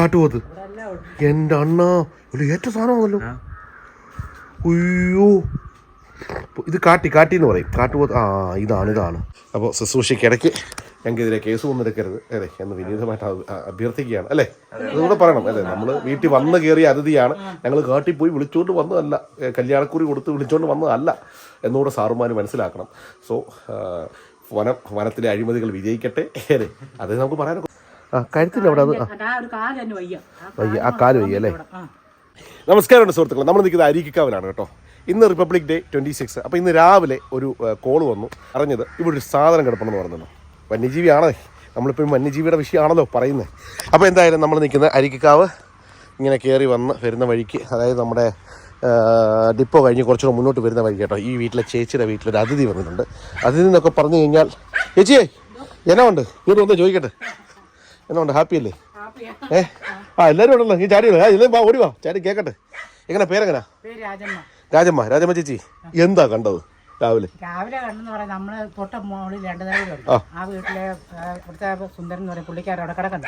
കാട്ടുപോത്ത് എന്റെ അണ്ണ ഒരു ഏറ്റ സാധനമാണല്ലോ. അയ്യോ. ഇത് കാട്ടി കാട്ടി എന്ന് പറയും കാട്ടുപോത്ത് ആ ഇതാണ് ഇതാണ്. അപ്പോൾ ശുശ്രൂഷയ്ക്ക് ഇടയ്ക്ക് ഞങ്ങൾക്കെതിരെ കേസ് വന്നെടുക്കരുത്. അതെ എന്ന് വിനീതമായിട്ട് അഭ്യർത്ഥിക്കുകയാണ്. അല്ലേ? അതുകൂടെ പറയണം. അതെ നമ്മൾ വീട്ടിൽ വന്ന് കയറിയ അതിഥിയാണ്. ഞങ്ങൾ കാട്ടിൽ പോയി വിളിച്ചുകൊണ്ട് വന്നതല്ല. കല്യാണക്കുറി കൊടുത്ത് വിളിച്ചുകൊണ്ട് വന്നതല്ല. എന്നുകൂടെ സാറുമാർ മനസ്സിലാക്കണം. സോ വനം വനത്തിലെ അഴിമതികൾ വിജയിക്കട്ടെ. അതെ അത് നമുക്ക് പറയാനൊക്കെ ആ കഴുത്തിന്റെ അവിടെ അത് ആ. വയ്യ. ആ കാൽ വയ്യ അല്ലേ. നമസ്കാരമുണ്ട് സുഹൃത്തുക്കളെ. നമ്മൾ നിൽക്കുന്നത് അരിക്കാവിലാണ് കേട്ടോ. ഇന്ന് റിപ്പബ്ലിക് ഡേ ട്വന്റി സിക്സ് അപ്പോൾ ഇന്ന് രാവിലെ ഒരു കോൾ വന്നു. അറിഞ്ഞത് ഇവിടെ ഒരു സാധനം കിടപ്പണമെന്ന് വന്യജീവി വന്യജീവിയാണേ. നമ്മളിപ്പോഴും വന്യജീവിയുടെ വിഷയമാണല്ലോ പറയുന്നത് അപ്പോൾ എന്തായാലും നമ്മൾ നിൽക്കുന്ന അരിക്കാവ് ഇങ്ങനെ കയറി വന്ന് വരുന്ന വഴിക്ക് അതായത് നമ്മുടെ ഡിപ്പോ കഴിഞ്ഞ് കുറച്ചുകൂടെ മുന്നോട്ട് വരുന്ന വഴി കേട്ടോ. ഈ വീട്ടിലെ ചേച്ചിയുടെ വീട്ടിലൊരു അതിഥി വന്നിട്ടുണ്ട്. അതിഥി എന്നൊക്കെ പറഞ്ഞു കഴിഞ്ഞാൽ ചേച്ചിയേ എന്നാ ഉണ്ട്? ഇങ്ങോട്ട് വന്ന് ചോദിക്കട്ടെ. എന്നാ ഹാപ്പിയല്ലേ. ഏ? ആ എല്ലാവരും ഉണ്ടല്ലോ. നീ ചാടി ആ എല്ലാം വാ ഓടി വാ. ചാടി കേക്കട്ടെ. എങ്ങനെ പേരെങ്ങനാ? പേര് രാജമ്മ. രാജമ്മ ചേച്ചി. എന്താ കണ്ടത് രാവിലെ? രാവിലെ കണ്ടെന്ന് പറയാം നമ്മൾ തൊട്ട മോളിൽ രണ്ടു നേരം ഉണ്ട് ആ. വീട്ടിലെ ഇവിടുത്തെ സുന്ദരൻ എന്ന് പറയും പുള്ളിക്കാരൻ അവിടെ കിടക്കണ്ട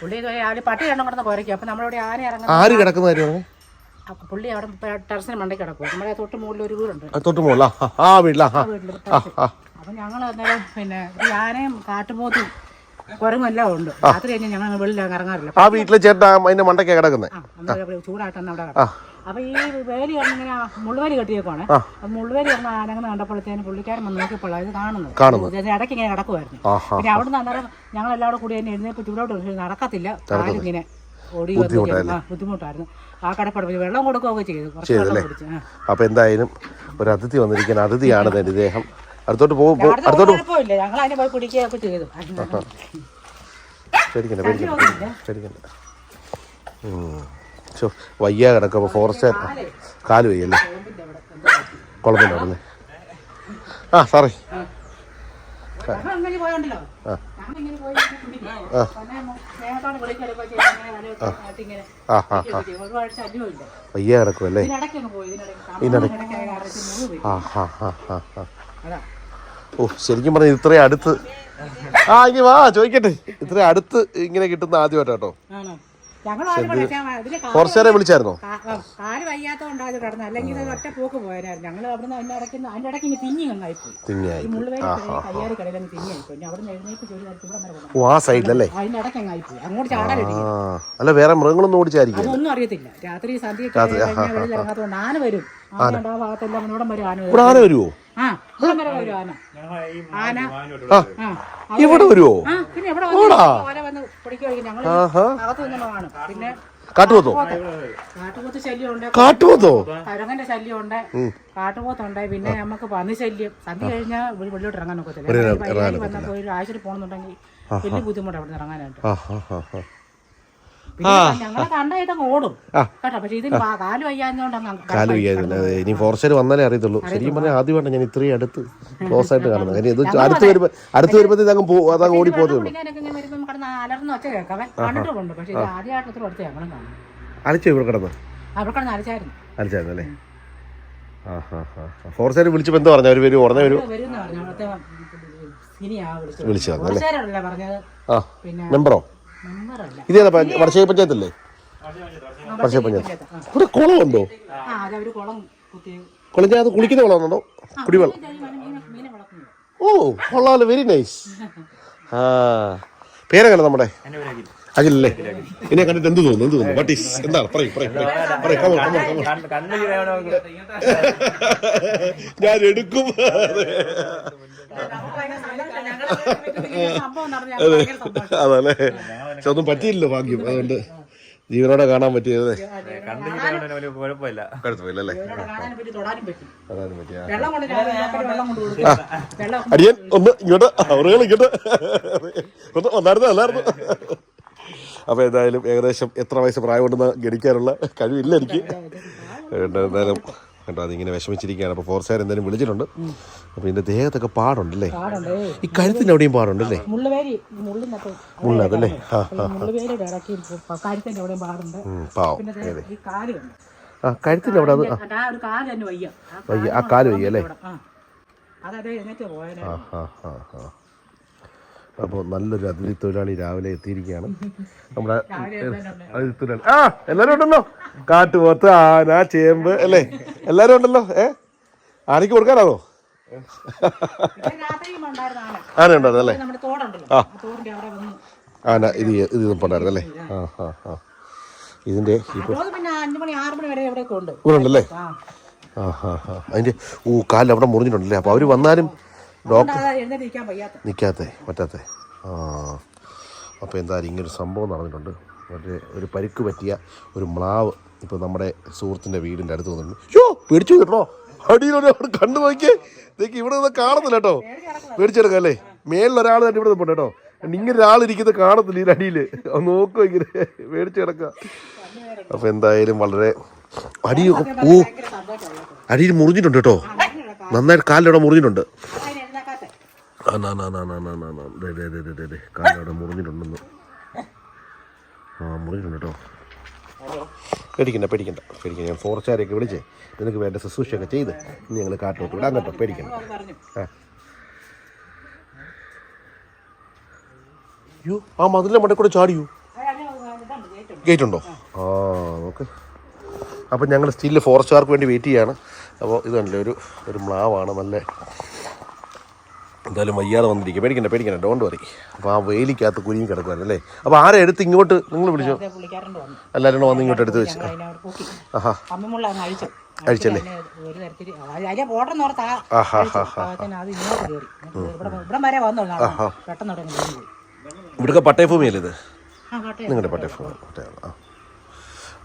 പുള്ളി രാവിലെ പട്ടി രണ്ടും കിടന്ന് കുറയ്ക്കും അപ്പൊ നമ്മളിവിടെ ആന ഇറങ്ങുന്നത് ആര് കിടക്കുന്ന കാര്യമാണ് പുള്ളി അവിടെ ടെറസിന് മണ്ടി കിടക്കും. നമ്മുടെ തൊട്ട് മുകളിൽ ഒരു വീടുണ്ട്. തൊട്ട് മുകളിൽ. ആ ആ വീട്ടിൽ അപ്പൊ ഞങ്ങൾ അന്നേരം പിന്നെ ഈ ആനയും കാട്ടുപോത്തും കുരങ്ങും എല്ലാം ഉണ്ട് രാത്രി കഴിഞ്ഞാൽ ഞങ്ങൾ വെളിയിൽ ഇറങ്ങാറില്ല. ആ വീട്ടിലെ ചേട്ടാ അതിന്റെ മണ്ടൊക്കെ കിടക്കുന്നത് ചൂടായിട്ടാണ് അവിടെ അപ്പൊ ഈ വേലി ഇങ്ങനെ മുള്ളുവേലി കെട്ടിയേക്കാണ് മുള്ളുവേലി ഇറങ്ങി ആനങ്ങനെ കണ്ടപ്പോഴത്തേനും പുള്ളിക്കാരൻ വന്ന് നോക്കിയപ്പോൾ ഇത് കാണുന്നത്. ഇടയ്ക്ക് ഇങ്ങനെ കിടക്കുമായിരുന്നു പിന്നെ അവിടുന്ന് അന്നേരം ഞങ്ങൾ എല്ലാവരും കൂടി തന്നെ എഴുന്നേപ്പ് ചൂടോട്ട് നടക്കത്തില്ല. കാലിങ്ങനെ ഓടി ബുദ്ധിമുട്ടായിരുന്നു. ആ കടപ്പട വെള്ളം കൊടുക്കുകയൊക്കെ ചെയ്തു. അപ്പൊ എന്തായാലും ഒരു അതിഥി വന്നിരിക്കുന്ന അതിഥിയാണ് ഇദ്ദേഹം. അടുത്തോട്ട് പോകും അടുത്തോട്ട് കുഴപ്പമില്ല ഞങ്ങൾ അതിനെ പോയി കുടിക്കുകയൊക്കെ ചെയ്തു. പേടിക്കണ്ട പേടിക്കണ്ട. പേടിക്കണ്ട. ശോ, വയ്യ കിടക്കുമ്പോ ഫോറസ്റ്റ് കാൽ വയ്യല്ലേ? കുളത്തിന്റെ അവിടെ ആ സാറേ വയ്യ കിടക്കുമല്ലേ ഇതിനിടയ്ക്ക് ആ ഹാ ഹാ ഹാ ഹാ ഓ ശരിക്കും പറഞ്ഞ ഇത്രയും അടുത്ത്. ആ ഇനി വാ ചോദിക്കട്ടെ. ഇത്രയും അടുത്ത് ഇങ്ങനെ കിട്ടുന്ന ആദ്യമായിട്ടാട്ടോ. ആണോ? ഞങ്ങൾ ആരും വിളിക്കാൻ ഇതിന് കാ- ഫോറസ്റ്റുകാരെ വിളിച്ചായിരുന്നോ? കാൽ വയ്യാത്തോണ്ടാ അല്ലെങ്കിൽ ഒറ്റ പോക്ക് പോയായിരുന്നു ഞങ്ങൾ അവിടുന്ന് അതിന്റെ ഇടയ്ക്ക് അതിന്റെ ഇടയ്ക്ക് ഇങ്ങനെ തിങ്ങി അങ്ങായി പോയി തിങ്ങിയായി ഈ മുള്ളുവേലി കയ്യാറി കടയിൽ അങ്ങ് തിങ്ങി ആയി പോയി ഇനി അവിടുന്ന് എഴുന്നേറ്റ് ജോലി നടത്തി ഓ ആ സൈഡിലല്ലേ? അതിന്റെ ഇടയ്ക്ക് അങ്ങായി പോയി അങ്ങോട്ട് അല്ല വേറെ മൃഗങ്ങളൊന്നും ഓടിച്ചായിരിക്കും അതൊന്നും അറിയത്തില്ല. രാത്രി കഴിഞ്ഞാൽ വെളിയിൽ ഇറങ്ങാത്തതുകൊണ്ട് ആന വരും. ആന ഇവിടം വരെ. ആന വരുവോ? ആ ഇവിടം വരെ വരും ആന. ആന. ആ ആ ഇവിടെ വരുവോ? ആ പിന്നെ എവിടെ വന്ന് ഓല വന്ന് പിടിക്കുമായിരിക്കും ഞങ്ങൾ ആഹാ. അകത്ത് നിന്ന് കാണും. പിന്നെ കാട്ടുപോത്തോ? കാട്ടുപോത്ത്. ശല്യമുണ്ട്. കാട്ടുപോത്തോ? കരങ്ങന്റെ ശല്യമുണ്ട്. കാട്ടുപോത്തുണ്ട്. പിന്നെ നമുക്ക് പന്നി ശല്യം. സന്ധ്യ കഴിഞ്ഞാൽ വെള്ളിലോട്ട് ഇറങ്ങാൻ ഒക്കത്തില്ല. വൈകുന്നേരം പോയി ഒരു ആഴ്ചയിൽ പോകണമെന്നുണ്ടെങ്കിൽ വലിയ ബുദ്ധിമുട്ടാണ് അവിടെ ഇറങ്ങാനായിട്ട്. ആഹാ, ഞങ്ങളെ ഓടും. കേട്ടോ പക്ഷെ ഇതിന് കാൽ കാൽ അതെ ഇനി ഫോറസ്റ്റുകാർ വന്നാലേ അറിയത്തുള്ളൂ. ശരിക്കും പറഞ്ഞാൽ ആദ്യമായിട്ട് ഞാൻ ഇത്രയും അടുത്ത് ക്ലോസ് ആയിട്ട് കാണുന്നത്. കാര്യം ഇത് അടുത്ത് വരുമ്പോൾ അടുത്ത് വരുമ്പോൾ പോ അതങ്ങ് ഓടി പോകത്തുള്ളൂ അലർന്ന് ഒച്ച കേൾക്കാവേ കണ്ടിട്ടുണ്ട് പക്ഷെ ഇത് ആദ്യമായിട്ട് ഇത്ര അടുത്ത് ഞങ്ങളും കാണും. അലച്ചോ ഇവിടെ കിടന്ന്? അവിടെ കിടന്ന് അലച്ചായിരുന്നു. അലച്ചായിരുന്നു അല്ലേ? ആ ഹാ ഹാ ഫോറസ്റ്റുകാർ വിളിച്ചപ്പോൾ എന്താ പറഞ്ഞു? അവർ വരും ഉടനെ വരും. വിളിച്ചു ആ. പിന്നെ പഞ്ച- വടശ്ശേരി പഞ്ചായത്തല്ലേ? വടശ്ശേരി പഞ്ചായത്ത്. ഇവിടെ കുളമുണ്ടോ? കുളഞ്ഞാൽ അത് കുളിക്കുന്ന കുളമാണോ? കുടിവെള്ളം. ഓ കൊള്ളാമല്ലോ വെരി നൈസ് ആ പേരങ്ങനെ നമ്മുടെ? അഖിലല്ലേ? എന്നെ കണ്ടിട്ട് എന്ത് തോന്നുന്നു? എന്ത് തോന്നുന്നു? വാട്ട് ഈസ് എന്താണ്? പറയും പറയും പറയും. കമോ കമോ കമോ ഞാൻ എടുക്കും. അതല്ലേ പക്ഷെ ഒന്നും പറ്റിയില്ലല്ലോ ഭാഗ്യം. അതുകൊണ്ട് ജീവനോടെ കാണാൻ പറ്റിയത്. കുഴപ്പമില്ല കുഴപ്പമില്ലല്ലേ? തൊടാനും പറ്റിയ അടിയൻ ഒന്ന് ഇങ്ങോട്ട് അവറുകൾ ഇങ്ങോട്ട്. ഒന്ന് വന്നായിരുന്നു അല്ലായിരുന്നു അപ്പൊ എന്തായാലും ഏകദേശം എത്ര വയസ്സ് പ്രായമുണ്ടെന്ന് ഗണിക്കാനുള്ള കഴിവില്ല എനിക്ക്. അതുകൊണ്ട് എന്തായാലും കേട്ടോ അതിങ്ങനെ വിഷമിച്ചിരിക്കുകയാണ്. അപ്പോൾ ഫോർസാർ എന്തായാലും വിളിച്ചിട്ടുണ്ട്. അപ്പോൾ ഇതിന്റെ ദേഹത്തൊക്കെ പാടുണ്ടല്ലേ? പാടുണ്ട്. ഈ കഴുത്തിന്റെ അവിടെയും പാടുണ്ടല്ലേ? മുള്ളതല്ലേ? ആ ഉം, പാവം. ആ കഴുത്തിന്റെ അവിടെ അത് വയ്യ ആ ആ കാൽ വയ്യ. അല്ലേ ആ ആ. ആ ആ ആ അപ്പോൾ നല്ലൊരു അതിഥി തൊഴിലാളി രാവിലെ എത്തിയിരിക്കുകയാണ്. നമ്മുടെ അതിഥി തൊഴിലാളി. ആ എല്ലാവരും ഉണ്ടല്ലോ? കാട്ടുപോത്ത് ആന ചേമ്പ് അല്ലേ? എല്ലാവരും ഉണ്ടല്ലോ ഏ? ആനയ്ക്ക് കൊടുക്കാനാണോ? ആന ഉണ്ടായിരുന്നു അല്ലേ ആ. ആന ഇത് ഇത് നിൽപ്പുണ്ടായിരുന്നു അല്ലേ ആ ആ ആ. ഇതിന്റെ ഇപ്പോൾ പിന്നെ അഞ്ചു മണി ആറു മണി വരെ എവിടെയൊക്കെ ഉണ്ട്. ഇവിടെ ഉണ്ടല്ലേ? ആ. ആ ഓ കാലിൽ അവിടെ മുറിഞ്ഞിട്ടുണ്ടല്ലേ? അപ്പോൾ അവർ വന്നാലും ഡോക്ടർ നിൽക്കാത്തേ പറ്റാത്തേ. ആ. അപ്പോൾ എന്തായാലും ഇങ്ങനൊരു സംഭവം നടന്നിട്ടുണ്ട്. മറ്റേ ഒരു പരിക്ക് പറ്റിയ ഒരു മ്ലാവ് ഇപ്പോൾ നമ്മുടെ സുഹൃത്തിന്റെ വീടിന്റെ അടുത്ത് വന്നിട്ടുണ്ട്. യോ പേടിച്ചു കേട്ടോ. അടിയിലൊരു അവിടെ കണ്ടു നോക്കിയേ. ഇതൊക്കെ ഇവിടെ നിന്ന് കാണുന്നില്ല കേട്ടോ. പേടിച്ചെടുക്കാം അല്ലേ? മേലൊരാൾ തന്നെ ഇവിടെ പോട്ടെ കേട്ടോ. ഇങ്ങനെ ഒരാൾ ഇരിക്കുന്നത് കാണത്തില്ല ഈ അടിയിൽ. നോക്കുക ഇങ്ങനെ പേടിച്ച് കിടക്കുക. അപ്പോൾ എന്തായാലും വളരെ അടി ഓ അടിയിൽ മുറിഞ്ഞിട്ടുണ്ട് കേട്ടോ. നന്നായിട്ട് കാലിലവിടെ മുറിഞ്ഞിട്ടുണ്ട്. കാലിലവിടെ. മുറിഞ്ഞിട്ടുണ്ടെന്ന്. ആ മുറിഞ്ഞിട്ടുണ്ട് കേട്ടോ. പേടിക്കണ്ട പേടിക്കണ്ട. പേടിക്കണ്ട. ഞാൻ ഫോറസ്റ്റുകാരെയൊക്കെ വിളിച്ച് നിനക്ക് വേണ്ട ശുശ്രൂഷയൊക്കെ ചെയ്ത് ഇനി ഞങ്ങൾ കാട്ടിലോട്ട് വിടാൻ കേട്ടോ. പേടിക്കണ്ട. ആ. അയ്യോ ആ മതിലിന്റെ മണ്ടേ കൂടെ ചാടിയോ? ഗേറ്റ് ഉണ്ടോ ആ. നോക്ക്. അപ്പം ഞങ്ങൾ സ്റ്റിൽ ഫോറസ്റ്റുകാർക്ക് വേണ്ടി വെയിറ്റ് ചെയ്യാണ്. അപ്പോൾ ഇത് നല്ല ഒരു ഒരു മ്ലാവാണ് നല്ല എന്തായാലും വയ്യാതെ വന്നിരിക്കുക പേടിക്കണ്ട പേടിക്കണ്ട ഡോണ്ട് വറി അപ്പോൾ ആ വേലിക്കകത്ത് കുരുങ്ങി കിടക്കുവായിരുന്നു അല്ലേ? അപ്പോൾ ആരെ എടുത്ത് ഇങ്ങോട്ട് നിങ്ങൾ വിളിച്ചോ? എല്ലാവരും വന്ന്. ഇങ്ങോട്ട് എടുത്ത് വെച്ച്? ആഹാ. അഴിച്ചല്ലേ? ഇവിടുത്തെ പട്ടയഭൂമിയല്ലേ ഇത്? നിങ്ങളുടെ പട്ടയഭൂമി പട്ടയാണ് ആ.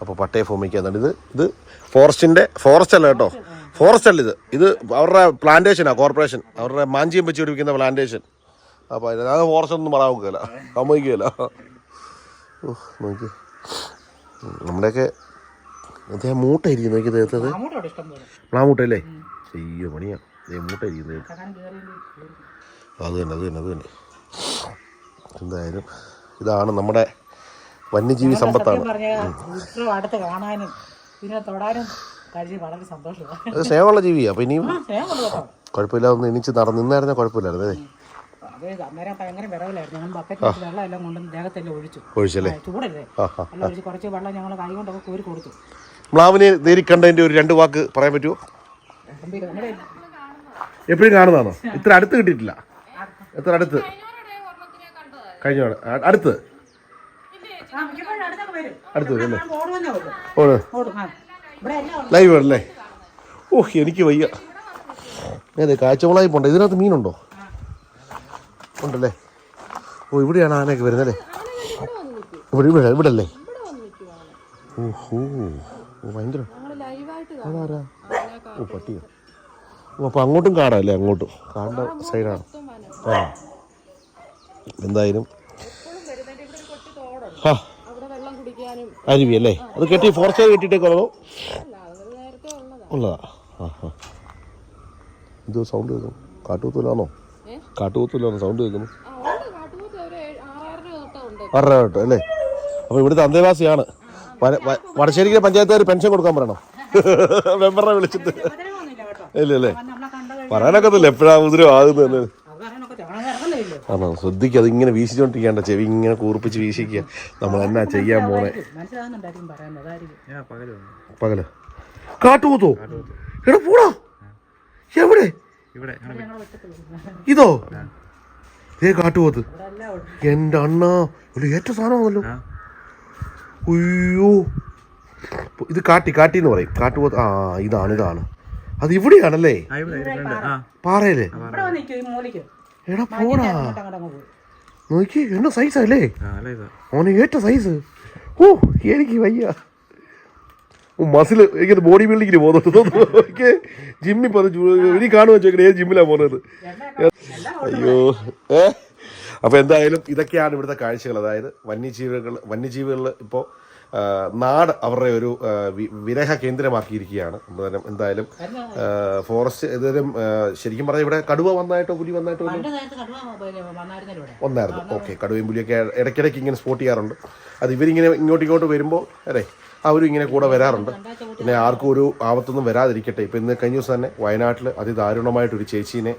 അപ്പോൾ പട്ടയഭൂമിക്ക് എന്നിട്ട് ഇത്? ഇത് ഫോറസ്റ്റിന്റെ ഫോറസ്റ്റ് അല്ല കേട്ടോ. ഫോറസ്റ്റ് അല്ല ഇത്. ഇത് അവരുടെ പ്ലാന്റേഷനാണ് കോർപ്പറേഷൻ അവരുടെ മാഞ്ചിയം വെച്ച് പിടിപ്പിക്കുന്ന പ്ലാന്റേഷൻ അപ്പോൾ അതിനകത്ത് ഫോറസ്റ്റ് ഒന്നും പറയാൻ നോക്കുകയില്ല സമ്മതിക്കുകയില്ല. നോക്കി നമ്മുടെയൊക്കെ അദ്ദേഹം മൂട്ടായിരിക്കും നോക്കി അദ്ദേഹത്തത് പ്ലാമൂട്ടല്ലേ അയ്യോ പണിയാണ് അദ്ദേഹം മൂട്ടായിരിക്കും അത് തന്നെ അത് തന്നെ അത് തന്നെ. എന്തായാലും ഇതാണ് നമ്മുടെ വന്യജീവി സമ്പത്താണ്. അടുത്ത് കാണാനും ഇതിനെ തൊടാനും അത് സേവുള്ള ജീവിയാ അപ്പൊ ഇനിയും കുഴപ്പമില്ല ഒന്ന് എണീച്ച് നടന്നു നിന്നായിരുന്ന കുഴപ്പമില്ലായിരുന്നു അന്നേരം ഭയങ്കര വിറവിലായിരുന്നു ഞാൻ ബക്കറ്റ് വെള്ളം എല്ലാം കൊണ്ട് ദേഹത്തെല്ലാം ഒഴിച്ചു. ഒഴിച്ചല്ലേ? ചൂടല്ലേ? കുറച്ച് വെള്ളം ഞങ്ങൾ കൈ കൊണ്ടൊക്കെ കോരി കൊടുത്തു. മ്ലാവിനെ നേരി കണ്ടതിന്റെ ഒരു രണ്ട് വാക്ക് പറയാൻ പറ്റുമോ എപ്പോഴും കാണുന്നതാണോ? ഇത്ര അടുത്ത് കിട്ടിയിട്ടില്ല. എത്ര അടുത്ത്? കഴിഞ്ഞ അടുത്ത്. അടുത്ത് വരും അല്ലേ? ഓടും. ലൈവ് ആണല്ലേ? ഓഹ് എനിക്ക് വയ്യ. അതെ കാഴ്ചവളായി പോണ്ട? ഇതിനകത്ത് മീനുണ്ടോ? ഉണ്ടല്ലേ? ഓ ഇവിടെയാണ് ആനയൊക്കെ വരുന്നത് അല്ലേ ഇവിടെ ഇവിടെ ഇവിടെ അല്ലേ ഓഹോ ഓ ഭയങ്കര. അതാരാ? ഓ പട്ടിയോ. ഓ അപ്പോൾ അങ്ങോട്ടും കാടല്ലേ അങ്ങോട്ടും? കാടിന്റെ സൈഡാണ്. ആ. എന്തായാലും. ആ അരുവി അല്ലേ? അത് കെട്ടി ഫോറസ്റ്റ് കെട്ടിയിട്ടേക്കോ ഉള്ളതാ. ആ ആ. ഇത് സൗണ്ട് കേൾക്കും കാട്ടുകൂത്തൂലാണോ കാട്ടുകൂത്തൂലാണോ സൗണ്ട് കേൾക്കുന്നു? ആറര കേട്ടോ അല്ലേ? അപ്പോൾ ഇവിടുത്തെ അന്തേവാസിയാണ്. വര- വ- വടശ്ശേരിയിലെ പഞ്ചായത്തുകാർ പെൻഷൻ കൊടുക്കാൻ പറയണം? മെമ്പറെ വിളിച്ചിട്ട്. ഇല്ല അല്ലേ പറയാനൊക്കത്തില്ല. എപ്പോഴാ ഉദരം ആകുന്നത് ആണോ? ശ്രദ്ധിക്കുക അതിങ്ങനെ ഇങ്ങനെ വീശിച്ചോണ്ടിരിക്കേണ്ട. ചെവി ഇങ്ങനെ കൂർപ്പിച്ച് വീശിക്കുക നമ്മൾ എന്നാ ചെയ്യാൻ പോണേ? പകൽ കാട്ടുപോത്തോ എടാ പോടാ. എവിടെ. ഇതോ? ഏ കാട്ടുപോത്ത് എന്റെ. എന്റെ അണ്ണ ഒരു ഏറ്റ സാധനമാണല്ലോ. അയ്യോ. ഇത് കാട്ടി കാട്ടി എന്ന് പറയും. കാട്ടുപോത്ത് ആ ഇതാണ് ഇതാണ്. അത് ഇവിടെയാണല്ലേ? പാറയല്ലേ എടാ പോടാ. നോക്കി എന്നാ സൈസ് അല്ലേ? അല്ല ഇതാ അവന് ഏറ്റ സൈസ് ഓ എനിക്ക് വയ്യ. ഓ മസിൽ എനിക്കത് ബോഡി ബിൽഡിങ്ങിന് പോകുന്നുണ്ട് ഓക്കെ ജിമ്മിൽ പറഞ്ഞു ഇനി കാണുമെന്ന് ചോദിക്കണേ ഏത് ജിമ്മിലാണ് പോകുന്നത്? അയ്യോ ഏ? അപ്പോൾ എന്തായാലും ഇതൊക്കെയാണ് ഇവിടുത്തെ കാഴ്ചകൾ. അതായത് വന്യജീവികൾ വന്യജീവികളിൽ ഇപ്പോൾ നാട് അവരുടെ ഒരു വിരഹ കേന്ദ്രമാക്കിയിരിക്കുകയാണ്. എന്തായാലും എന്തായാലും ഫോറസ്റ്റ് ഏതായാലും ശരിക്കും പറഞ്ഞാൽ ഇവിടെ കടുവ വന്നായിട്ടോ പുലി വന്നായിട്ടോ വന്നായിരുന്നു. ഓക്കെ കടുവയും പുലിയൊക്കെ ഇടയ്ക്കിടയ്ക്ക് ഇങ്ങനെ സ്പോട്ട് ചെയ്യാറുണ്ട്. അത് ഇവരിങ്ങനെ ഇങ്ങോട്ടും ഇങ്ങോട്ട് വരുമ്പോൾ അല്ലേ അവരും ഇങ്ങനെ കൂടെ വരാറുണ്ട്. പിന്നെ ആർക്കും ഒരു ആപത്തൊന്നും വരാതിരിക്കട്ടെ. ഇപ്പം ഇന്ന് കഴിഞ്ഞ ദിവസം തന്നെ വയനാട്ടിൽ അതിദാരുണമായിട്ടൊരു ചേച്ചീനെ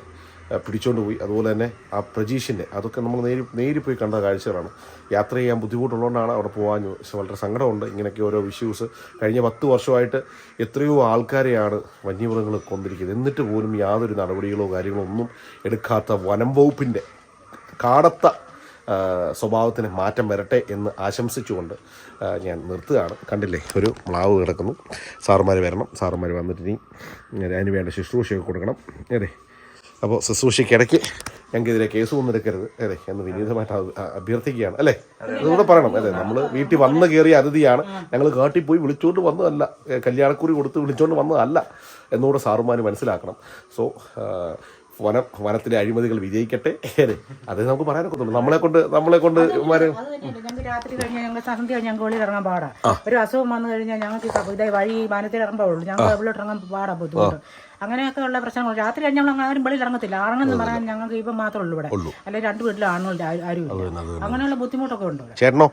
ആ, പിടിച്ചോണ്ട് പോയി. അതുപോലെ തന്നെ ആ പ്രജീഷിന്റെ അതൊക്കെ നമ്മൾ നേരി നേരി പോയി കണ്ട കാഴ്ചകളാണ്. യാത്ര ചെയ്യാൻ ബുദ്ധിമുട്ടുള്ളതുകൊണ്ടാണ് അവിടെ പോകാൻ വളരെ സങ്കടമുണ്ട്. ഇങ്ങനെയൊക്കെ ഓരോ ഇഷ്യൂസ് കഴിഞ്ഞ പത്ത് വർഷമായിട്ട് എത്രയോ ആൾക്കാരെയാണ് വന്യമൃഗങ്ങൾ കൊണ്ടിരിക്കുന്നത് എന്നിട്ട് പോലും യാതൊരു നടപടികളോ കാര്യങ്ങളോ ഒന്നും എടുക്കാത്ത വനം വകുപ്പിന്റെ കാടത്ത സ്വഭാവത്തിന് മാറ്റം വരട്ടെ എന്ന് ആശംസിച്ചുകൊണ്ട് ഞാൻ നിർത്തുകയാണ്. കണ്ടില്ലേ? ഒരു മ്ലാവ് കിടക്കുന്നു. സാറുമാർ വരണം. സാറുമാർ വന്നിട്ട് ഇനി അതിന് വേണ്ട ശുശ്രൂഷയൊക്കെ കൊടുക്കണം. അതെ. അപ്പോൾ ശുശ്രൂഷയ്ക്കിടയ്ക്ക് ഞങ്ങൾക്കെതിരെ കേസ് ഒന്നും എടുക്കരുത് അതെ എന്ന് വിനീതമായിട്ട് അഭ്യർത്ഥിക്കുകയാണ്. അല്ലേ? അതുകൂടെ പറയണം. അതെ നമ്മൾ വീട്ടിൽ വന്ന് കയറിയ അതിഥിയാണ്. ഞങ്ങൾ കാട്ടിൽ പോയി വിളിച്ചുകൊണ്ട് വന്നതല്ല. കല്യാണക്കുറി കൊടുത്ത് വിളിച്ചുകൊണ്ട് വന്നതല്ല. എന്നുകൂടെ സാറുമാർ മനസ്സിലാക്കണം. സോ വനം വനത്തിലെ അഴിമതികൾ വിജയിക്കട്ടെ? അതെ നമുക്ക് പറയാനൊക്കെ നമ്മളെ കൊണ്ട് നമ്മളെ കൊണ്ട് ഞങ്ങൾക്ക് രാത്രി കഴിഞ്ഞാൽ ഞങ്ങൾ സന്ധ്യ കഴിഞ്ഞാൽ ഞങ്ങൾ വെളിയിൽ ഇറങ്ങാൻ പാടാ. ഒരു അസുഖം വന്നു കഴിഞ്ഞാൽ ഞങ്ങൾക്ക് ഇതായി ഇതേ വഴി വനത്തിൽ ഇറങ്ങുമ്പോഴുള്ളൂ ഞങ്ങൾ വെളിയിലോട്ട് ഇറങ്ങാൻ പാടാ ബുദ്ധിമുട്ട്. അങ്ങനെയൊക്കെ ഉള്ള പ്രശ്നങ്ങൾ. രാത്രി കഴിഞ്ഞാൽ ഞങ്ങൾ ആരും വെളിയിൽ ഇറങ്ങത്തില്ല. ആണെന്ന് പറയാൻ ഞങ്ങൾക്ക് ഇപ്പം മാത്രമേ ഉള്ളൂ ഇവിടെ. അല്ലെങ്കിൽ രണ്ട് വീട്ടിലും ആണുങ്ങളുടെ ആരും ഇല്ല അങ്ങനെയുള്ള ബുദ്ധിമുട്ടൊക്കെ ഉണ്ടോ ചേട്ടനോ?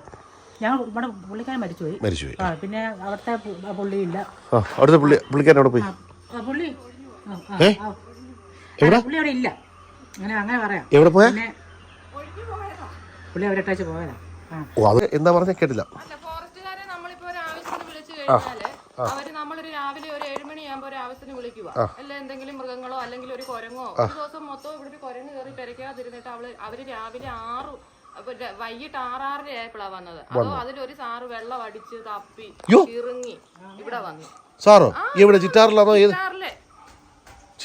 ഞങ്ങൾ ഇവിടെ പുള്ളിക്കാരൻ മരിച്ചുപോയി. മരിച്ചുപോയി. ആ പിന്നെ അവിടുത്തെ പുള്ളി ഇല്ല പുള്ളിയില്ല. അവിടുത്തെ പുള്ളി പുള്ളിക്കാരൻ അവിടെ പോയി? പുള്ളി. എവിടെ? പുള്ളി അവിടെ ഇല്ല. അങ്ങനെ അങ്ങനെ പറയാം. എവിടെ പോയാ? പിന്നെ പുള്ളി അവരെ പോയതാ. ആ. ഓ അത് എന്താ പറഞ്ഞ? കേട്ടില്ല. അല്ല ഫോറസ്റ്റുകാരെ നമ്മളിപ്പോ ഒരു ആവശ്യത്തിന് വിളിച്ചു കഴിഞ്ഞാൽ അവർ നമ്മളൊരു രാവിലെ ഒരു ഏഴുമണിയാകുമ്പോ ഒരു ആവശ്യത്തിന് വിളിക്കുക അല്ല എന്തെങ്കിലും മൃഗങ്ങളോ അല്ലെങ്കിൽ ഒരു കുരങ്ങോ ഒരു ദിവസം മൊത്തം ഇവിടെ ഒരു കുരങ്ങ് കയറി പെരക്കാതിരുന്നിട്ട് അവൾ അവർ രാവിലെ ആറ് വൈകിട്ട് ആറാറര ആയപ്പോഴാ വന്നത്. അതോ അതിലൊരു സാറ് വെള്ളം അടിച്ച് തപ്പി ഇറങ്ങി ഇവിടെ വന്നു. സാറോ? എവിടെ ചിറ്റാറിലാണോ? ഏത്? ചിറ്റാറിലെ.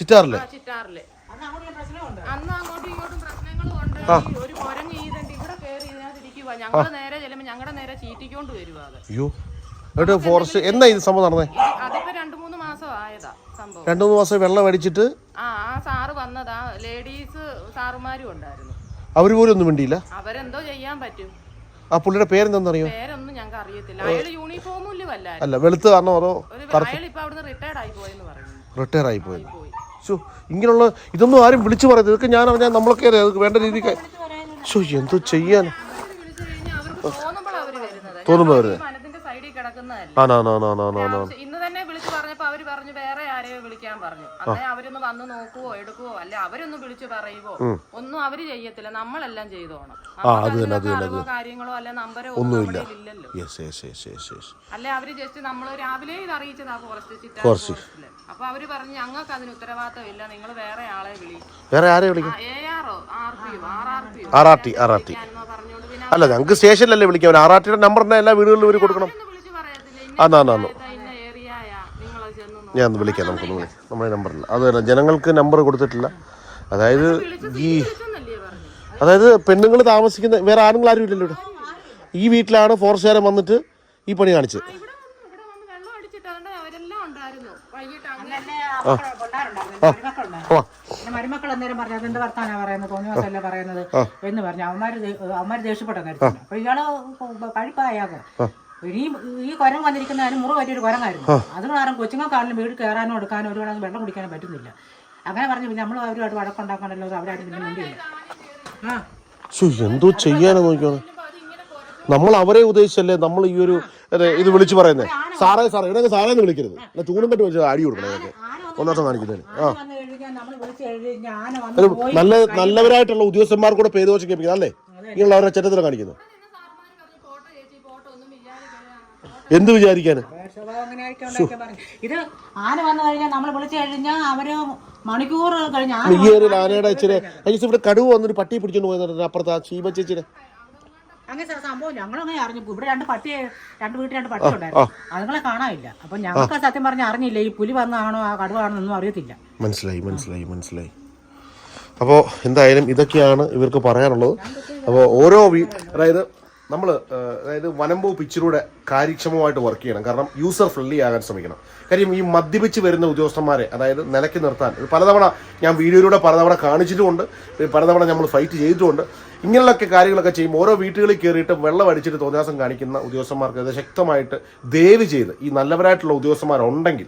ചിറ്റാറിലെ ആ ചിറ്റാറിലെ. അന്ന് അങ്ങോട്ട് പ്രശ്നമുണ്ട് അന്ന് അങ്ങോട്ടും ഇങ്ങോട്ടും പ്രശ്നങ്ങളും ഉണ്ട്. ഒരു കുരങ്ങ് ഇവിടെ കയറി ഇതിനകത്തിരിക്കുക ഞങ്ങൾ നേരെ ചെല്ലുമ്പോ ഞങ്ങളുടെ നേരെ ചീറ്റിക്കൊണ്ട് വരുവാ അത്. അയ്യോ. എന്നിട്ട് ഫോറസ്റ്റ് എന്നാ ഇത് സംഭവം നടന്നേ? അതിപ്പോ രണ്ടു മൂന്ന് മാസം ആയതാ സംഭവം. രണ്ടു മൂന്ന് മാസം വെള്ളം അടിച്ചിട്ട് ആ ആ സാറ് വന്നതാ. ലേഡീസ് സാറുമാരും ഉണ്ടായിരുന്നു. അവർ പോലും ഒന്നും വേണ്ടിയില്ല അവരെന്തോ ചെയ്യാൻ പറ്റും. ആ പുള്ളിയുടെ പേരെന്താണെന്നറിയോ പേരൊന്നും ഞങ്ങൾക്ക് അറിയത്തില്ല. അയാൾ യൂണിഫോമിൽ അല്ല വെളുത്ത് കാരണം അതോ റിട്ടയർഡ് ആയി പോയെന്ന് പറയുന്നു. റിട്ടയർ ആയി പോയി. ശോ ഇങ്ങനെയുള്ള ഇതൊന്നും ആരും വിളിച്ചു പറയുന്നത് ഇതൊക്കെ ഞാൻ അറിഞ്ഞാൽ നമ്മളൊക്കെ അറിയാം. അതൊക്കെ വേണ്ട രീതിക്ക്. ശോ എന്തോ ചെയ്യാൻ? തോന്നുമ്പോ വിളിച്ചു തോന്നുമ്പോൾ വരുന്നത് ആണോ ആണോ ആണോ ആണോ വനത്തിന്റെ അവർ പറഞ്ഞു വേറെ ആരെയോ വിളിക്കാൻ പറഞ്ഞു. അന്നേ അവരൊന്ന് വന്ന് നോക്കുവോ എടുക്കുവോ അല്ലെ അവരൊന്ന് വിളിച്ചു പറയുവോ? ഒന്നും അവർ ചെയ്യത്തില്ല നമ്മളെല്ലാം ചെയ്തോണം. അറിവോ കാര്യങ്ങളോ അല്ലെ നമ്പരോ ഒന്നും ഇല്ലല്ലോ yes yes yes yes yes അല്ലെ അവർ ജസ്റ്റ് നമ്മൾ രാവിലെ ഇത് അറിയിച്ചതാ ഫോറസ്റ്റ് അപ്പൊ അവർ പറഞ്ഞു ഞങ്ങൾക്ക് അതിന് ഉത്തരവാദിത്തം ഇല്ല നിങ്ങൾ വേറെ ആളെ വിളി. വേറെ ആരെ വിളിക്കും? R R T R R T അല്ല ഞങ്ങൾക്ക് സ്റ്റേഷനിലല്ലേ വിളിക്കാം ആർ ആർ ടിയുടെ നമ്പർ തന്നെ എല്ലാ വീടുകളിലും ഇവർ കൊടുക്കണം. അവരൊന്ന് ഞാൻ ഒന്ന് വിളിക്കാം നമുക്കൊന്ന് വിളിക്കാം നമ്മുടെ നമ്പറില്ല അതുതന്നെ ജനങ്ങൾക്ക് നമ്പർ കൊടുത്തിട്ടില്ല. അതായത് ഈ അതായത് പെണ്ണുങ്ങൾ താമസിക്കുന്ന വേറെ ആണുങ്ങൾ ആരും ഇല്ലല്ലോ ഇവിടെ. ഈ വീട്ടിലാണ് ഫോറസ്റ്റുകാരൻ വന്നിട്ട് ഈ പണി കാണിച്ചത്. മരുമക്കൾ അന്നേരം പറഞ്ഞു അതെന്ത് വർത്താനാ പറയുന്നത്? പറയുന്നത്? എന്ന് പറഞ്ഞു. അവന്മാര് അവന്മാര് ദേഷ്യപ്പെട്ട. നേരത്തെ അപ്പൊ ഇയാൾ കഴിപ്പായാകെ ഈ ഈ കുരങ്ങ് വന്നിരിക്കുന്ന അതിന് മുറി വലിയൊരു കുരങ്ങായിരുന്നു. അത് കാരണം കൊച്ചുങ്ങൾക്കാണെങ്കിലും വീട് കയറാനോ എടുക്കാനോ ഒരു വേണമെങ്കിൽ വെള്ളം കുടിക്കാനോ പറ്റുന്നില്ല. അങ്ങനെ പറഞ്ഞു പിന്നെ നമ്മൾ അവരുമായിട്ട് വഴക്കുണ്ടാക്കാണല്ലോ അവരായിട്ട് പിന്നെ മിണ്ടിയില്ല ആ. എന്തോ ചെയ്യാനാ നോക്കിയോ നമ്മൾ അവരെ ഉദ്ദേശിച്ചല്ലേ നമ്മൾ ഈ ഒരു ഇത് വിളിച്ചു പറയുന്നത് സാറേ സാറേ ഇവിടെ സാറേ എന്ന് വിളിക്കരുത്. അല്ല തൂണും പറ്റി വെച്ച് അടി കൊടുക്കണം അതൊക്കെ ഒന്നാമത്തെ കാണിക്കുന്നതിന്. ആ. നല്ല നല്ലവരായിട്ടുള്ള ഉദ്യോഗസ്ഥന്മാർ കൂടെ പേര് ദോഷം കേൾപ്പിക്കുന്നത് അല്ലേ? ഇങ്ങനെയുള്ള അവരുടെ ചരിത്രം കാണിക്കുന്നത് ഫോട്ടോ ചേച്ചി ഫോട്ടോ ഒന്നും വിചാരിക്കല എന്ത് വിചാരിക്കാനാ. ഇത് ആന വന്നു കഴിഞ്ഞാൽ നമ്മൾ വിളിച്ചു കഴിഞ്ഞാൽ അവർ മണിക്കൂർ കഴിഞ്ഞ് ആന ഈ ഒരു ആനയുടെ ഇച്ചിരി ഇവിടെ കടുവ് വന്നൊരു പട്ടി പിടിച്ചോണ്ട് പോയെന്ന് അപ്പുറത്ത് ആ ശീമ ചേച്ചിയുടെ അങ്ങനെ സംഭവം ഞങ്ങളങ്ങനെ അറിഞ്ഞു. ഇവിടെ രണ്ട് പട്ടി രണ്ട് വീട്ടിൽ രണ്ട് പട്ടി ഉണ്ടായിരുന്നു. അതുങ്ങളെ കാണാനില്ല. അപ്പൊ ഞങ്ങൾക്ക് സത്യം പറഞ്ഞ അറിഞ്ഞില്ല ഈ പുലി വന്നാണോ ആ കടുവാണോ ഒന്നും അറിയത്തില്ല. മനസ്സിലായി മനസ്സിലായി മനസ്സിലായി. അപ്പോൾ എന്തായാലും ഇതൊക്കെയാണ് ഇവർക്ക് പറയാനുള്ളത്. അപ്പോൾ ഓരോ വീ അതായത് നമ്മൾ അതായത് വനം വകുപ്പ് ഇച്ചിരൂടെ കാര്യക്ഷമമായിട്ട് വർക്ക് ചെയ്യണം. കാരണം യൂസർ ഫ്രണ്ട്ലി ആകാൻ ശ്രമിക്കണം. കാര്യം ഈ മദ്യപിച്ച് വരുന്ന ഉദ്യോഗസ്ഥന്മാരെ അതായത് നിലയ്ക്ക് നിർത്താൻ പലതവണ ഞാൻ വീഡിയോയിലൂടെ പലതവണ കാണിച്ചിട്ടുമുണ്ട്. പലതവണ നമ്മൾ ഫൈറ്റ് ചെയ്തിട്ടുമുണ്ട്. ഇങ്ങനെയൊക്കെ കാര്യങ്ങളൊക്കെ ചെയ്യുമ്പോൾ ഓരോ വീട്ടുകളിൽ കയറിയിട്ട് വെള്ളം അടിച്ചിട്ട് തോന്നിയാസം കാണിക്കുന്ന ഉദ്യോഗസ്ഥന്മാർക്ക് ശക്തമായിട്ട് ദയവ് ചെയ്ത് ഈ നല്ലവരായിട്ടുള്ള ഉദ്യോഗസ്ഥന്മാരുണ്ടെങ്കിൽ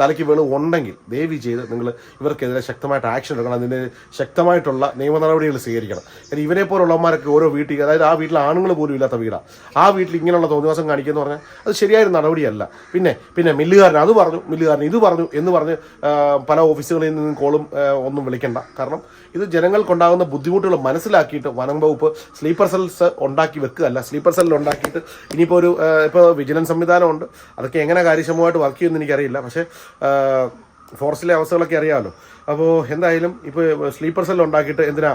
തലയ്ക്ക് വെളിവ് ഉണ്ടെങ്കിൽ ദയവ് ചെയ്ത് നിങ്ങൾ ഇവർക്കെതിരെ ശക്തമായിട്ട് ആക്ഷൻ എടുക്കണം. അതിന് ശക്തമായിട്ടുള്ള നിയമ നടപടികൾ സ്വീകരിക്കണം. കാര്യം ഇവരെ പോലുള്ളവന്മാരൊക്കെ ഓരോ വീട്ടിൽ അതായത് ആ വീട്ടിൽ ആണുങ്ങൾ പോലും ഇല്ലാത്ത വീടാണ് ആ വീട്ടിൽ ഇങ്ങനെയുള്ള തോന്നിയാസം കാണിക്കുക എന്ന് പറഞ്ഞാൽ അത് ശരിയായ നടപടിയല്ല. പിന്നെ പിന്നെ മില്ലുകാരൻ അത് പറഞ്ഞു മില്ലുകാരൻ ഇത് പറഞ്ഞു എന്ന് പറഞ്ഞ് പല ഓഫീസുകളിൽ നിന്നും കോളും ഒന്നും വിളിക്കണ്ട. കാരണം ഇത് ജനങ്ങൾക്കുണ്ടാകുന്ന ബുദ്ധിമുട്ടുകൾ മനസ്സിലാക്കിയിട്ട് വനം വകുപ്പ് സ്ലീപ്പർ സെൽസ് ഉണ്ടാക്കി വെക്കുകയല്ല. സ്ലീപ്പർ സെല്ലിൽ ഉണ്ടാക്കിയിട്ട് ഇനിയിപ്പോൾ ഒരു ഇപ്പോൾ വിജിലൻസ് സംവിധാനമുണ്ട്. അതൊക്കെ എങ്ങനെ കാര്യക്ഷമമായിട്ട് വർക്ക് ചെയ്യുമെന്ന് എനിക്കറിയില്ല. പക്ഷേ ഫോറസ്റ്റിലെ അവസ്ഥകളൊക്കെ അറിയാമല്ലോ. അപ്പോൾ എന്തായാലും ഇപ്പോൾ സ്ലീപ്പർ സെൽ ഉണ്ടാക്കിയിട്ട് എന്തിനാ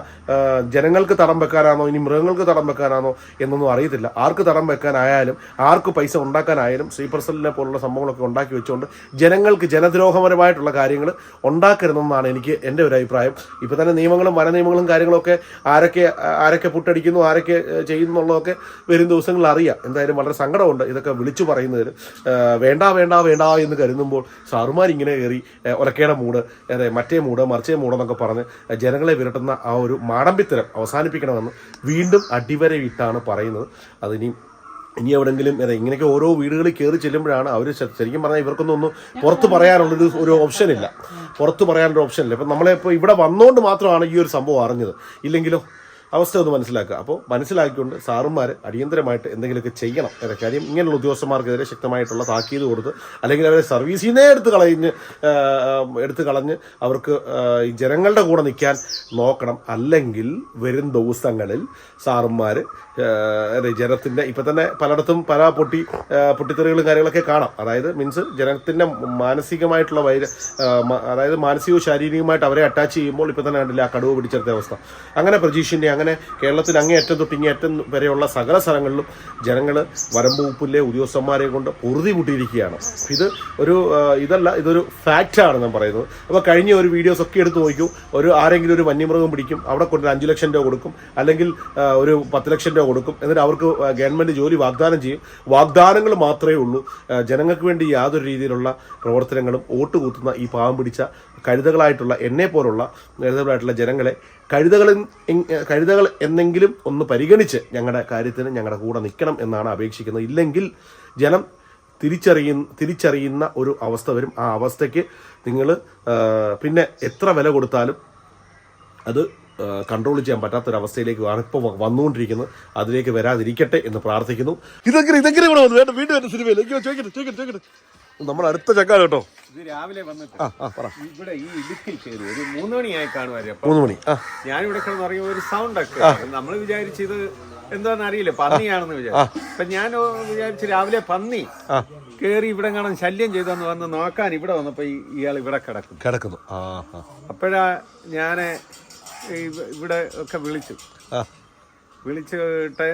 ജനങ്ങൾക്ക് തടം വെക്കാനാണോ ഇനി മൃഗങ്ങൾക്ക് തടം വെക്കാനാണോ എന്നൊന്നും അറിയത്തില്ല. ആർക്ക് തടം വെക്കാനായാലും ആർക്ക് പൈസ ഉണ്ടാക്കാനായാലും സ്ലീപ്പർ സെല്ലിനെ പോലുള്ള സംഭവങ്ങളൊക്കെ ഉണ്ടാക്കി വെച്ചുകൊണ്ട് ജനങ്ങൾക്ക് ജനദ്രോഹപരമായിട്ടുള്ള കാര്യങ്ങൾ ഉണ്ടാക്കരുതെന്നാണ് എനിക്ക് എന്റെ ഒരു അഭിപ്രായം. ഇപ്പോൾ തന്നെ നിയമങ്ങളും വന നിയമങ്ങളും കാര്യങ്ങളൊക്കെ ആരൊക്കെ ആരൊക്കെ പുട്ടടിക്കുന്നു ആരൊക്കെ ചെയ്യുന്നു എന്നുള്ളതൊക്കെ വരും ദിവസങ്ങളിൽ അറിയാം. എന്തായാലും വളരെ സങ്കടമുണ്ട് ഇതൊക്കെ വിളിച്ചു പറയുന്നതിൽ. വേണ്ട വേണ്ട വേണ്ട എന്ന് കരുതുമ്പോൾ സാറുമാർ ഇങ്ങനെ കയറി ഒലക്കേടെ മൂട് അതെ മറ്റേ മൂട് മറിച്ചേ മൂടെന്നൊക്കെ പറഞ്ഞ് ജനങ്ങളെ വിരട്ടുന്ന ആ ഒരു മാടമ്പിത്തരം അവസാനിപ്പിക്കണമെന്ന് വീണ്ടും അടിവരയിട്ടാണ് പറയുന്നത്. അതിനി ഇനി എവിടെങ്കിലും അതെ ഇങ്ങനെയൊക്കെ ഓരോ വീടുകളിൽ കയറി ചെല്ലുമ്പോഴാണ് അവർ ശരിക്കും പറഞ്ഞാൽ ഇവർക്കൊന്നും ഒന്നും പുറത്ത് പറയാനുള്ളൊരു ഒരു ഓപ്ഷൻ ഇല്ല. പുറത്ത് പറയാനൊരു ഓപ്ഷൻ ഇല്ല. ഇപ്പം നമ്മളെ ഇപ്പോൾ ഇവിടെ വന്നുകൊണ്ട് മാത്രമാണ് ഈ ഒരു സംഭവം അറിഞ്ഞത്. ഇല്ലെങ്കിലോ അവസ്ഥ ഒന്ന് മനസ്സിലാക്കുക. അപ്പോൾ മനസ്സിലാക്കിക്കൊണ്ട് സാറുമാർ അടിയന്തരമായിട്ട് എന്തെങ്കിലുമൊക്കെ ചെയ്യണം എന്ന കാര്യം ഇങ്ങനെയുള്ള ഉദ്യോഗസ്ഥന്മാർക്കെതിരെ ശക്തമായിട്ടുള്ള താക്കീത് കൊടുത്ത് അല്ലെങ്കിൽ അവരെ സർവീസിൽ നിന്നേ എടുത്ത് കളഞ്ഞ് എടുത്ത് കളഞ്ഞ് അവർക്ക് ഈ ജനങ്ങളുടെ കൂടെ നിൽക്കാൻ നോക്കണം. അല്ലെങ്കിൽ വരും ദിവസങ്ങളിൽ സാറുമാർ ജനത്തിന്റെ ഇപ്പം തന്നെ പലയിടത്തും പല പൊട്ടി പൊട്ടിത്തെറികളും കാര്യങ്ങളൊക്കെ കാണാം. അതായത് മീൻസ് ജനത്തിന്റെ മാനസികമായിട്ടുള്ള വൈര അതായത് മാനസികവും ശാരീരികമായിട്ട് അവരെ അറ്റാച്ച് ചെയ്യുമ്പോൾ ഇപ്പം തന്നെ കണ്ടില്ല ആ കടുവ് പിടിച്ചെടുത്ത അവസ്ഥ. അങ്ങനെ പ്രജീഷിന്റെ അങ്ങനെ കേരളത്തിൽ അങ്ങേയറ്റം തൊട്ട് ഇങ്ങേയറ്റം വരെയുള്ള സകല സ്ഥലങ്ങളിലും ജനങ്ങൾ വരമ്പ് വകുപ്പിലെ ഉദ്യോഗസ്ഥന്മാരെ കൊണ്ട് പൊറുതി കൂട്ടിയിരിക്കുകയാണ്. ഇത് ഒരു ഇതല്ല ഇതൊരു ഫാക്റ്റാണ് ഞാൻ പറയുന്നത്. അപ്പോൾ കഴിഞ്ഞ ഒരു വീഡിയോസ് ഒക്കെ എടുത്ത് നോക്കൂ. ഒരു ആരെങ്കിലും ഒരു വന്യമൃഗം പിടിക്കും അവിടെ കൊണ്ട് അഞ്ച് ലക്ഷം രൂപ കൊടുക്കും അല്ലെങ്കിൽ ഒരു പത്ത് ലക്ഷം രൂപ കൊടുക്കും എന്നിട്ട് അവർക്ക് ഗവൺമെന്റ് ജോലി വാഗ്ദാനം ചെയ്യും. വാഗ്ദാനങ്ങൾ മാത്രമേ ഉള്ളൂ. ജനങ്ങൾക്ക് വേണ്ടി യാതൊരു രീതിയിലുള്ള പ്രവർത്തനങ്ങളും വോട്ട് കൂത്തുന്ന ഈ പാവം പിടിച്ച കഴുതകളായിട്ടുള്ള എന്നെ പോലുള്ള കഴുതകളായിട്ടുള്ള ജനങ്ങളെ കഴുതകൾ കഴുതകൾ എന്നെങ്കിലും ഒന്ന് പരിഗണിച്ച് ഞങ്ങളുടെ കാര്യത്തിന് ഞങ്ങളുടെ കൂടെ നിൽക്കണം എന്നാണ് അപേക്ഷിക്കുന്നത്. ഇല്ലെങ്കിൽ ജനം തിരിച്ചറിയ തിരിച്ചറിയുന്ന ഒരു അവസ്ഥ വരും. ആ അവസ്ഥയ്ക്ക് നിങ്ങൾ പിന്നെ എത്ര വില കൊടുത്താലും അത് കൺട്രോൾ ചെയ്യാൻ പറ്റാത്തൊരവസ്ഥയിലേക്ക് ഇപ്പോൾ വന്നുകൊണ്ടിരിക്കുന്നത്. അതിലേക്ക് വരാതിരിക്കട്ടെ എന്ന് പ്രാർത്ഥിക്കുന്നു. ഇതെങ്കിലും ഇതെങ്കിലും ഇവിടെ വന്നു? വേണ്ട വീണ്ടും സിനിമയിലേക്ക്. ചോദിക്കട്ടെ ചോദിക്കട്ടെ ചോദിക്കട്ടെ. നമ്മുടെ അടുത്ത ചക്കാണ് കേട്ടോ. ഇത് രാവിലെ വന്നിട്ട് ആ ആ പറ. ഇവിടെ ഈ ഇടുക്കിൽ ഒരു മൂന്ന് മണിയായി കാണുമായിരുന്നു അപ്പൊ മൂന്ന് മണി ആ. ഞാനിവിടെ കിടന്ന് പറയുമ്പോൾ ഒരു സൗണ്ട് ഒക്കെ. നമ്മൾ വിചാരിച്ചത് എന്താന്ന് അറിയില്ല പന്നിയാണെന്ന് വിചാരിച്ചു. അപ്പൊ ഞാൻ വിചാരിച്ചു രാവിലെ പന്നി കേറി ഇവിടെ കാണാൻ ശല്യം ചെയ്തെന്ന് വന്ന് നോക്കാൻ ഇവിടെ വന്നപ്പോ ഈ- ഇയാൾ ഇവിടെ കിടക്കും കിടക്കുന്നു. അപ്പോഴാ ഞാൻ ഇവിടെ ഒക്കെ വിളിച്ചു. വിളിച്ചിട്ട്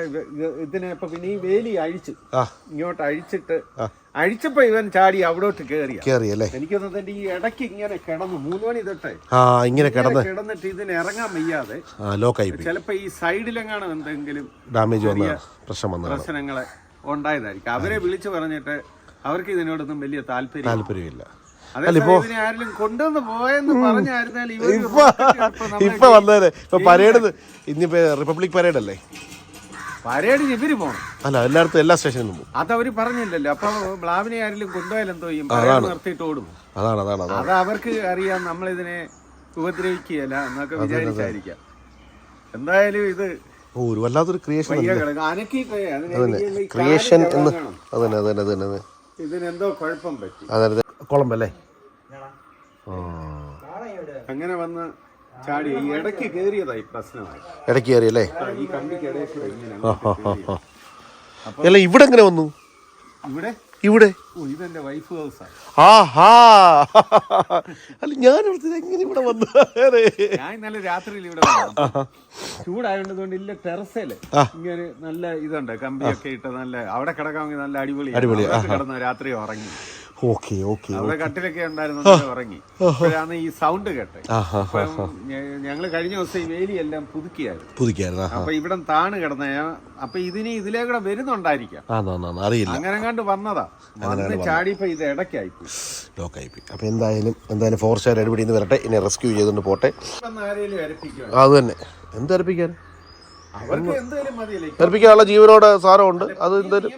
ഇതിനെ ഇപ്പൊ പിന്നെ ഈ വേലി അഴിച്ചു ഇങ്ങോട്ട് അഴിച്ചിട്ട് അഴിച്ചപ്പോ ഇവൻ ചാടി അവിടോട്ട് കേറി കേറിയല്ലേ? അല്ലേ എനിക്കൊന്നും ഈ ഇടയ്ക്ക് ഇങ്ങനെ കിടന്നു മൂന്ന് മണി തൊട്ടേ ഇങ്ങനെ കിടന്ന്. കിടന്നിട്ട് ഇതിന് ഇറങ്ങാൻ വയ്യാതെ ലോക്കായി ചിലപ്പോ ഈ സൈഡിലെങ്ങാണ് എന്തെങ്കിലും ഡാമേജ് പ്രശ്നം പ്രശ്നങ്ങളെ ഉണ്ടായതായിരിക്കും. അവരെ വിളിച്ചു പറഞ്ഞിട്ട് അവർക്ക് ഇതിനോടൊന്നും വലിയ താല്പര്യം താല്പര്യമില്ല. ഇപ്പൊ ഇപ്പൊ നമ്മളെ ഇപ്പൊ പരേഡ് ഇന്നിപ്പോ റിപ്പബ്ലിക് പരേഡ് അല്ലേ പരേഡിന് ഇവർ പോണം. അല്ല എല്ലായിടത്തും എല്ലാ സ്റ്റേഷനിലും പോകും അത് അവർ പറഞ്ഞില്ലല്ലോ. അപ്പൊ ബ്ലാവിനെ ആരെങ്കിലും കൊണ്ടുപോയാലും എന്തോ ചെയ്യും. പരേഡ് നിർത്തിയിട്ട് ഓടും. അതാണ് അതാണ് അത് അവർക്ക് അറിയാം നമ്മളിതിനെ ഉപദ്രവിക്കുകയല്ല എന്നൊക്കെ വിചാരിച്ചായിരിക്കാം. എന്തായാലും ഇത് ഒരു വല്ലാത്തൊരു ക്രിയേഷൻ ക്രിയേഷൻ എന്ന് അതന്നെ അതന്നെ അതന്നെ. ഇതിനെന്തോ കുഴപ്പം പറ്റി. അതായത് കുളമ്പല്ലേ അങ്ങനെ വന്ന് ചാടി ഈ ഇടയ്ക്ക് കയറിയതായി പ്രശ്നമായി. ഇടയ്ക്ക് കയറിയല്ലേ? ഈ കമ്പിക്കിടയിൽ ഇടയ്ക്ക് അല്ല ഇവിടെ എങ്ങനെ വന്നു? ഇവിടെ ഇവിടെ? ഓ ഇതെന്റെ വൈഫ് ഹൗസാണ് ആഹാ. അല്ല ഞാൻ ഓർത്തത് എങ്ങനെ ഇവിടെ വന്നു. ഞാൻ ഇന്നലെ രാത്രിയിൽ ഇവിടെ. ചൂടായതുകൊണ്ട് ഇല്ല ടെറസേൽ ഇങ്ങനെ നല്ല ഇതുണ്ട് കമ്പിയൊക്കെ ഇട്ട് നല്ല അവിടെ കിടക്കാമെങ്കിൽ നല്ല അടിപൊളി അടിപൊളി, കിടന്നു രാത്രി ഉറങ്ങി. ഓക്കെ ഓക്കെ അവിടെ കട്ടിലൊക്കെ ഉണ്ടായിരുന്നു ഉറങ്ങി. അപ്പോഴാണ് ഈ സൗണ്ട് കേട്ടെ. ഞങ്ങൾ ഞങ്ങൾ കഴിഞ്ഞ ദിവസം ഈ വേലിയെല്ലാം പുതുക്കിയായിരുന്നു. പുതുക്കിയായിരുന്നു ആ അപ്പൊ ഇവിടെ താണ് കിടന്ന അപ്പൊ ഇതിന് ഇതിലേ കൂടെ വരുന്നുണ്ടായിരിക്കാം അറിയില്ല. അങ്ങനെ കണ്ട് വന്നതാ. വന്ന് ചാടിയപ്പോ ഇത് ഇടയ്ക്കായി ലോക്കായി അപ്പോൾ എന്തായാലും എന്തായാലും ഫോറസ്റ്റുകാർ നിന്ന് വരട്ടെ. ഇനി റെസ്ക്യൂ ചെയ്തുകൊണ്ട് പോട്ടെ. അത് തന്നെ. എന്ത് അരപ്പിക്കാൻ ഏൽപ്പിക്കാനുള്ള ജീവനോട് സാധനമുണ്ട് അത് എന്തായാലും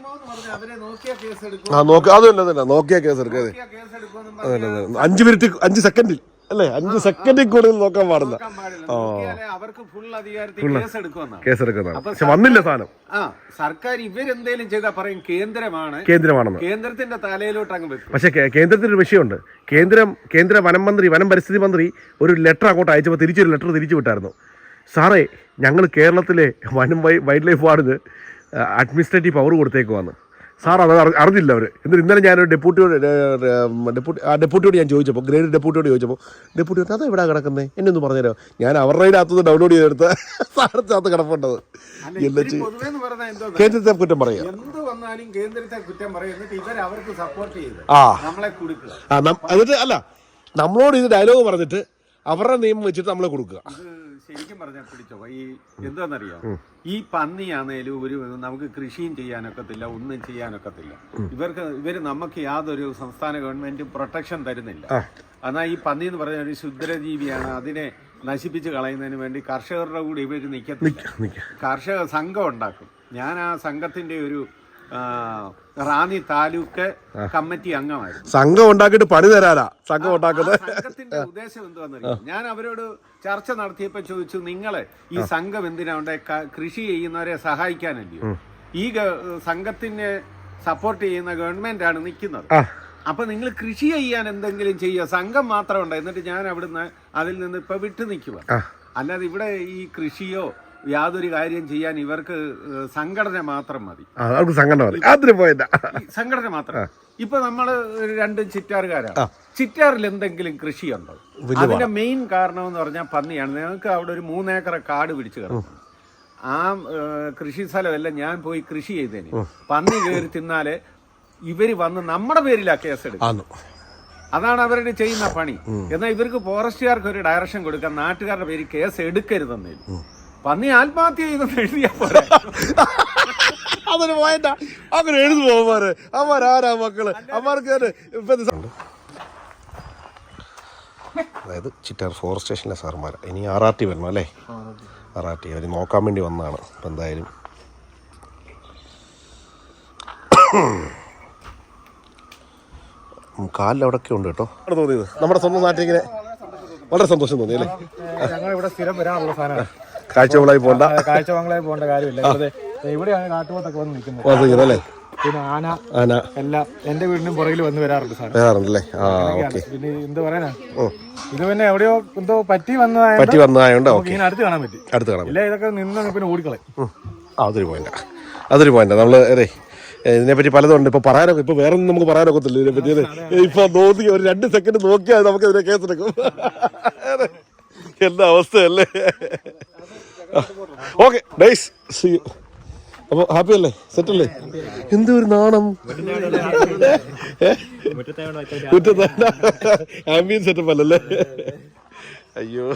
ആ നോക്കി അത് തന്നെ തന്നെ. നോക്കിയ കേസ് എടുക്കുക അതെ. അഞ്ച് മിനിറ്റ് അഞ്ച് സെക്കൻഡിൽ അല്ലേ? അഞ്ച് സെക്കൻഡിൽ കൂടുതൽ നോക്കാൻ പാടില്ല. കേസ് എടുക്കുന്നതാണ് പക്ഷെ വന്നില്ല സാധനം. ആ സർക്കാർ ഇവരെന്തേലും ചെയ്താൽ പറയും കേന്ദ്രമാണ്. കേന്ദ്രമാണെന്ന്. കേന്ദ്രത്തിന്റെ തലയിലോട്ട് അങ്ങ് വെക്കും. പക്ഷേ കേ- കേന്ദ്രത്തിന് ഒരു വിഷയമുണ്ട്. കേന്ദ്രം കേന്ദ്ര വനം മന്ത്രി വനം പരിസ്ഥിതി മന്ത്രി ഒരു ലെറ്റർ അങ്ങോട്ട് അയച്ചപ്പോൾ തിരിച്ചൊരു ലെറ്റർ തിരിച്ചു വിട്ടായിരുന്നു. സാറേ ഞങ്ങൾ കേരളത്തിലെ വനം വൈ വൈൽഡ് ലൈഫ് വാർഡിന് അഡ്മിനിസ്ട്രേറ്റീവ് പവർ കൊടുത്തേക്കുവാണ്. സാർ അത് അറി- അറിഞ്ഞില്ല അവർ എന്നിട്ട് ഇന്നലെ ഞാനൊരു ഡെപ്യൂട്ടിയോട് ഡെപ്യൂട്ടി ആ ഡെപ്യൂട്ടിയോട് ഞാൻ ചോദിച്ചപ്പോൾ ഗ്രേഡ് ഡെപ്യൂട്ടിയോട് ചോദിച്ചപ്പോൾ ഡെപ്യൂട്ടി പറഞ്ഞു അത് എവിടെ കിടക്കുന്നത് എന്നെ ഒന്ന് പറഞ്ഞുതരാം ഞാൻ അവരുടെ അകത്തുനിന്ന് ഡൗൺലോഡ് ചെയ്തെടുത്ത് സാറിന്റെ അകത്ത് കിടപ്പുണ്ടത് എന്താ കേന്ദ്രത്തെ കുറ്റം പറയാം. ആ. എന്നിട്ട് അല്ല നമ്മളോട് ഇത് ഡയലോഗ് പറഞ്ഞിട്ട് അവരുടെ നിയമം വെച്ചിട്ട് നമ്മളെ കൊടുക്കുക. ശരിക്കും പറഞ്ഞാൽ പിടിച്ചോ ഈ എന്താണെന്നറിയോ ഈ പന്നിയാണേലും ഒരു നമുക്ക് കൃഷിയും ചെയ്യാനൊക്കത്തില്ല ഒന്നും ചെയ്യാനൊക്കത്തില്ല. ഇവർക്ക് ഇവർ നമുക്ക് യാതൊരു സംസ്ഥാന ഗവൺമെന്റും പ്രൊട്ടക്ഷൻ തരുന്നില്ല. എന്നാൽ ഈ പന്നി എന്ന് പറഞ്ഞാൽ ഒരു ശുദ്രജീവിയാണ് അതിനെ നശിപ്പിച്ച് കളയുന്നതിന് വേണ്ടി കർഷകരുടെ കൂടെ ഇവർ നിൽക്കത്തില്ല കർഷക സംഘം ഉണ്ടാക്കും. ഞാൻ ആ സംഘത്തിന്റെ ഒരു റാന്നി താലൂക്ക് കമ്മിറ്റി അംഗമായിരുന്നു. സംഘം ഉണ്ടാക്കിയിട്ട് പണി തരാനാ. സംഘം ഉണ്ടാക്കുന്നത്. സംഘത്തിന്റെ ഉദ്ദേശം എന്താണെന്നറിയാം ഞാൻ അവരോട് ചർച്ച നടത്തിയപ്പോ ചോദിച്ചു നിങ്ങൾ ഈ സംഘം എന്തിനാ ഉണ്ട് കൃഷി ചെയ്യുന്നവരെ സഹായിക്കാനല്ലയോ? ഈ സംഘത്തിനെ സപ്പോർട്ട് ചെയ്യുന്ന ഗവൺമെന്റ് ആണ് നിൽക്കുന്നത് അപ്പൊ നിങ്ങൾ കൃഷി ചെയ്യാൻ എന്തെങ്കിലും ചെയ്യുക. സംഘം മാത്രം ഉണ്ട്. എന്നിട്ട് ഞാൻ അവിടുന്ന് അതിൽ നിന്ന് ഇപ്പൊ വിട്ടു നിൽക്കുക അല്ലാതെ ഇവിടെ ഈ കൃഷിയോ യാതൊരു കാര്യം ചെയ്യാൻ ഇവർക്ക് സംഘടന മാത്രം മതി. അവർക്ക് സംഘടന മതി. അതിന് പോയതാ. സംഘടന മാത്രം. ഇപ്പൊ നമ്മൾ രണ്ടും ചിറ്റാറുകാരാണ് ചിറ്റാറിൽ എന്തെങ്കിലും കൃഷിയുണ്ടോ? അതിന്റെ മെയിൻ കാരണം എന്ന് പറഞ്ഞാൽ പന്നിയാണ്. ഞങ്ങൾക്ക് അവിടെ ഒരു മൂന്നേക്കർ കാട് പിടിച്ചു കിടക്കും ആ കൃഷി സ്ഥലമെല്ലാം ഞാൻ പോയി കൃഷി ചെയ്തേന്. പന്നി കയറി തിന്നാൽ ഇവർ വന്ന് നമ്മുടെ പേരിലാ കേസെടുക്കും എടുക്കും അതാണ് അവരുടെ ചെയ്യുന്ന പണി. എന്നാൽ ഇവർക്ക് ഫോറസ്റ്റുകാർക്ക് ഒരു ഡയറക്ഷൻ കൊടുക്കാൻ നാട്ടുകാരുടെ പേര് കേസ് എടുക്കരുതെന്നേ പന്നി ആത്മഹത്യ ചെയ്തെന്ന് എഴുതിയാ പോരെ. അതൊരു പോയന്റ അങ്ങനെ എഴുതു പോവാറ് അവരാരാ മക്കൾ? അവർക്ക് ഇപ്പൊ ഇത് അതായത് ചിറ്റാർ ഫോറസ്റ്റ് സ്റ്റേഷനിലെ സാർമാർ ഇനി ആർ ആർ ടി വരണം അല്ലേ? R R T. അവർ നോക്കാൻ വേണ്ടി വന്നതാണ്. അപ്പം എന്തായാലും അവിടെയൊക്കെ ഉണ്ട് കേട്ടോ. അവിടെ തോന്നിയത്. നമ്മുടെ സ്വന്തം നാട്ടിൽ ഇങ്ങനെ വളരെ സന്തോഷം തോന്നി അല്ലേ? ഞങ്ങൾ ഇവിടെ സ്ഥിരം വരാനുള്ള സാധനമാണ്. കാഴ്ചകളായി പോണ്ട. കാഴ്ചവളായി പോകേണ്ട കാര്യമില്ല. ഇവിടെ ഇവിടെയാണ് കാട്ടുപോത്തൊക്കെ വന്ന് നിൽക്കുന്നത്. പിന്നെ ആന ആന. എല്ലാം എന്റെ വീടിനും പുറകിൽ വന്ന് വരാറുണ്ട് സാർ വരാറുണ്ടല്ലേ? ആ ഓക്കെ. പിന്നെ എന്ത് പറയാനാ? ഇത് പിന്നെ എവിടെയോ എന്തോ പറ്റി വന്നതായ പറ്റി വന്നതായോണ്ട് ഇങ്ങനെ അടുത്ത് കാണാൻ പറ്റി. അടുത്ത് കാണാം ഇല്ല ഇതൊക്കെ നിന്ന് പിന്നെ ഓടിക്കളയും. അതൊരു പോയിന്റാ അതൊരു പോയിന്റ് നമ്മൾ അതെ ഇതിനെപ്പറ്റി പലതുണ്ട്. ഇപ്പൊ പറയാനൊക്കെ ഇപ്പൊ വേറെ ഒന്നും നമുക്ക് പറയാനൊക്കത്തില്ല ഇതിനെപ്പറ്റി. ഇപ്പൊ നോക്കി ഒരു രണ്ട് സെക്കൻഡ് നോക്കിയാൽ നമുക്ക് ഇതിനെ കേസെടുക്കും. എന്താ അവസ്ഥയല്ലേ? ഓക്കെ നൈസ് സി അപ്പൊ ഹാപ്പി അല്ലേ? സെറ്റ് അല്ലേ? എന്തോ ഒരു നാണം മുറ്റത്തെ ആംബിയൻ സെറ്റപ്പ് അല്ലല്ലേ? അയ്യോ.